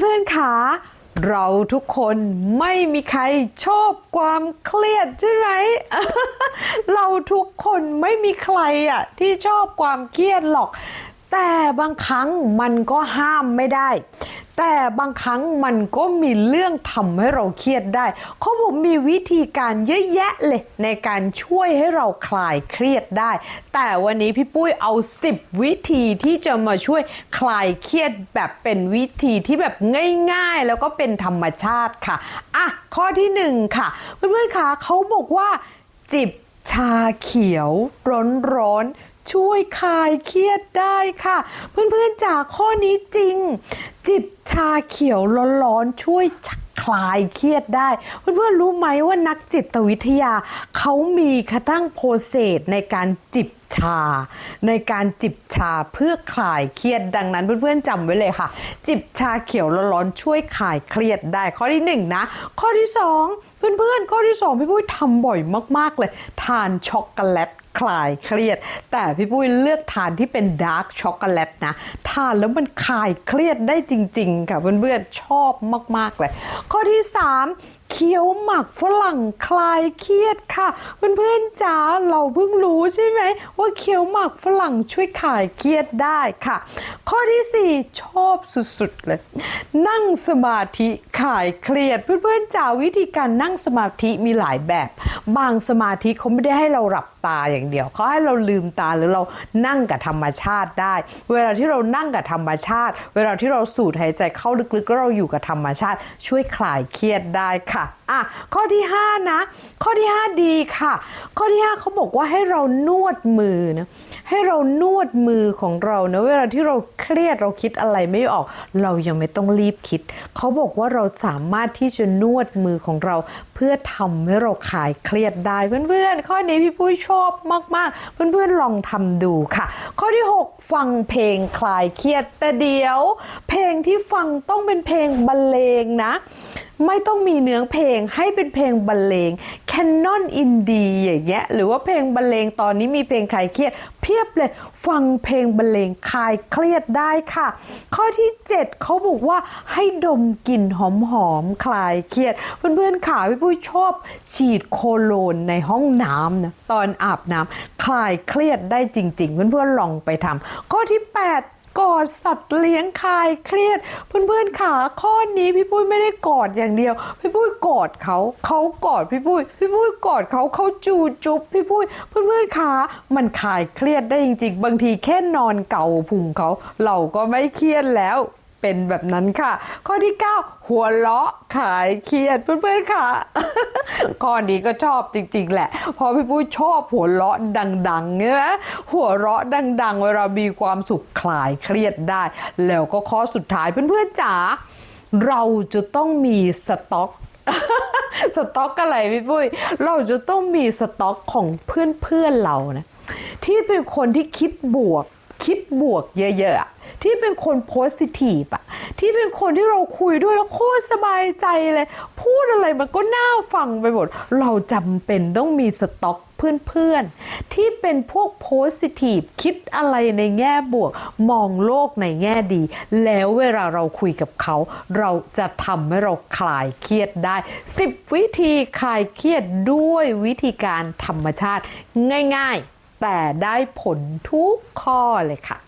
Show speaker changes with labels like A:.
A: เพื่อนๆคะเราทุกคนไม่มีใครชอบความเครียดใช่ไหม เราทุกคนไม่มีใครอะที่ชอบความเครียดหรอก แต่บางครั้งมันก็ห้ามไม่ได้ แต่บางครั้งมันก็มีเรื่องทำให้เราเครียดได้เขาผมมีวิธีการเยอะแยะเลย ในการช่วยให้เราคลายเครียดได้ แต่วันนี้พี่ปุ้ยเอา 10 วิธีที่จะมาช่วยคลายเครียดแบบเป็นวิธีที่แบบง่าย ๆ แล้วก็เป็นธรรมชาติค่ะอะข้อที่หนึ่งค่ะเพื่อนๆคะเขาบอกว่าจิบชาเขียวร้อนๆช่วยคลายเครียดได้ค่ะ เพื่อนๆจากข้อนี้จริง จิบชาเขียวร้อนๆช่วยคลายเครียดได้เพื่อนๆรู้ไหมว่านักจิตวิทยาเขามีกระทั่งโปรเซสในการจิบชา ในการจิบชาเพื่อคลายเครียดดังนั้นเพื่อนๆจำไว้เลยค่ะ จิบชาเขียวร้อนๆช่วยคลายเครียดได้ ข้อที่หนึ่งนะข้อที่สองเพื่อนๆข้อที่สองพี่ปุ้ยทำบ่อยมากๆเลย ทานช็อกโกแลต คลายเครียด แต่พี่ปุ้ยเลือกทานที่เป็นดาร์กช็อกโกแลตนะ ทานแล้วมันคลายเครียดได้จริง ๆ ค่ะเพื่อนๆชอบมาก ๆ เลย ข้อที่ 3 เคี้ยวหมักฝรั่งคลายเครียดค่ะเพื่อนๆจ๋าเราเพิ่งรู้ใช่ไหมว่าเคี้ยวหมักฝรั่งช่วยคลายเครียดได้ค่ะ ข้อทีสี่ 4 ชอบสุดๆเลย นั่งสมาธิคลายเครียด เพื่อนๆจ๋าวิธีการนั่งสมาธิมีหลายแบบ บางสมาธิเขาไม่ได้ให้เราหลับตาอย่างเดียวเขาให้เราลืมตาหรือเรานั่งกับธรรมชาติได้ เวลาที่เรานั่งกับธรรมชาติ เวลาที่เราสูดหายใจเข้าลึกๆแล้วเราอยู่กับธรรมชาติ ช่วยคลายเครียดได้ค่ะอะข้อที่ 5 นะ ข้อที่ 5 ดีค่ะ ข้อที่ 5เขาบอกว่าให้เรานวดมือนะให้เรานวดมือของเรานะเวลาที่เราเครียดเราคิดอะไรไม่ออก เรายังไม่ต้องรีบคิด เขาบอกว่าเราสามารถที่จะนวดมือของเรา เพื่อทำให้เราคลายเครียดได้เพื่อนๆข้อนี้พี่ปุ้ยชอบมากๆ เพื่อนๆลองทำดูค่ะ ข้อที่ 6 ฟังเพลงคลายเครียดแต่เดี๋ยว เพลงที่ฟังต้องเป็นเพลงบรรเลงนะ ไม่ต้องมีเนื้อเพลงให้เป็นเพลงบรรเลง Canon Indie อย่างเงี้ยหรือว่าเพลงบรรเลงตอนนี้มีเพลงคลายเครียด เพียบเลยฟังเพลงบรรเลงคลายเครียดได้ค่ะ ข้อที่ 7เขาบอกว่าให้ดมกลิ่นหอมๆคลายเครียด เพื่อนๆขาพี่ปุ้ยชอบฉีดโคโลนในห้องน้ำนะตอนอาบน้ำคลายเครียดได้จริง ๆ เพื่อนๆลองไปทำข้อที่ 8 กอดสัตว์เลี้ยงคลายเครียด เพื่อนๆขาข้อนี้พี่ปุ้ยไม่ได้กอดอย่างเดียว พี่ปุ้ยกอดเขาเขากอดพี่ปุ้ยพี่ปุ้ยกอดเขาเขาจูจุ๊บพี่ปุ้ยเพื่อนๆขามันคลายเครียดได้จริงๆ บางทีแค่นอนเกาพุงเขา เราก็ไม่เครียดแล้ว เป็นแบบนั้นค่ะ ข้อที่ 9 หัวเราะขายเครียดเพื่อนๆค่ะ ข้อนี้ก็ชอบจริง ๆ แหละเพราะพี่ปุ้ยชอบหัวเราะดังๆเนะหัวเราะดัง ๆ เวลามีความสุขคลายเครียดได้ แล้วก็ข้อสุดท้ายเพื่อนๆจ๋าเราจะต้องมีสต็อกสต็อกอะไรพี่ปุ้ย เราจะต้องมีสต็อกของเพื่อนๆเรานะที่เป็นคนที่คิดบวก คิดบวกเยอะๆอะที่เป็นคนโพสิทีฟอะที่เป็นคนที่เราคุยด้วยแล้วโคตรสบายใจเลย พูดอะไรมันก็น่าฟังไปหมด เราจำเป็นต้องมีสต็อกเพื่อนๆ ที่เป็นพวกโพสิทีฟคิดอะไรในแง่บวก มองโลกในแง่ดี แล้วเวลาเราคุยกับเขา เราจะทำให้เราคลายเครียดได้ 10 วิธีคลายเครียดด้วยวิธีการธรรมชาติง่าย ๆ แต่ได้ผลทุกข้อเลยค่ะ